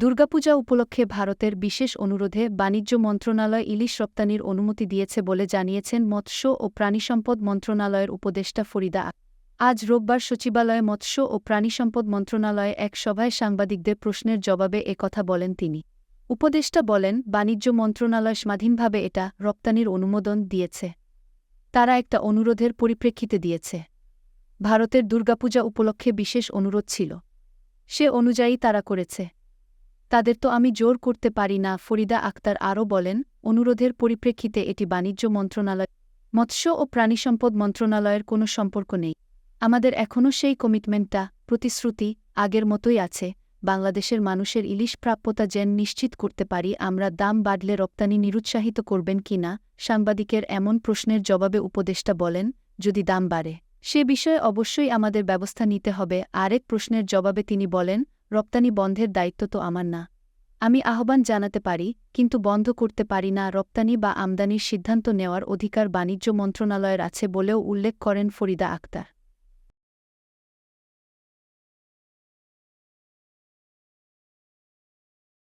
দুর্গাপূজা উপলক্ষে ভারতের বিশেষ অনুরোধে বাণিজ্য মন্ত্রণালয় ইলিশ রপ্তানির অনুমতি দিয়েছে বলে জানিয়েছেন মৎস্য ও প্রাণিসম্পদ মন্ত্রণালয়ের উপদেষ্টা ফরিদা আজ রোববার সচিবালয়ে মৎস্য ও প্রাণিসম্পদ মন্ত্রণালয়ে এক সভায় সাংবাদিকদের প্রশ্নের জবাবে একথা বলেন তিনি। উপদেষ্টা বলেন, বাণিজ্য মন্ত্রণালয় স্বাধীনভাবে এটা রপ্তানির অনুমোদন দিয়েছে। তারা একটা অনুরোধের পরিপ্রেক্ষিতে দিয়েছে। ভারতের দুর্গাপূজা উপলক্ষে বিশেষ অনুরোধ ছিল। সে অনুযায়ী তারা করেছে। তাদের তো আমি জোর করতে পারি না, ফরিদা আক্তার আরও বলেন, অনুরোধের পরিপ্রেক্ষিতে এটি বাণিজ্য মন্ত্রণালয়, মৎস্য ও প্রাণিসম্পদ মন্ত্রণালয়ের কোনো সম্পর্ক নেই। আমাদের এখনও সেই কমিটমেন্টটা, প্রতিশ্রুতি, আগের মতোই আছে, বাংলাদেশের মানুষের ইলিশ প্রাপ্যতা যেন নিশ্চিত করতে পারি আমরা দাম বাড়লে রপ্তানি নিরুৎসাহিত করবেন কিনা সাংবাদিকের এমন প্রশ্নের জবাবে উপদেষ্টা বলেন, যদি দাম বাড়ে। সে বিষয়ে অবশ্যই আমাদের ব্যবস্থা নিতে হবে, আরেক প্রশ্নের জবাবে তিনি বলেন রপ্তানি বন্ধের দায়িত্ব তো আমার না। আমি আহ্বান জানাতে পারি, কিন্তু বন্ধ করতে পারি না রপ্তানি বা আমদানির সিদ্ধান্ত নেওয়ার অধিকার বাণিজ্য মন্ত্রণালয়ের আছে বলেও উল্লেখ করেন ফরিদা আক্তার।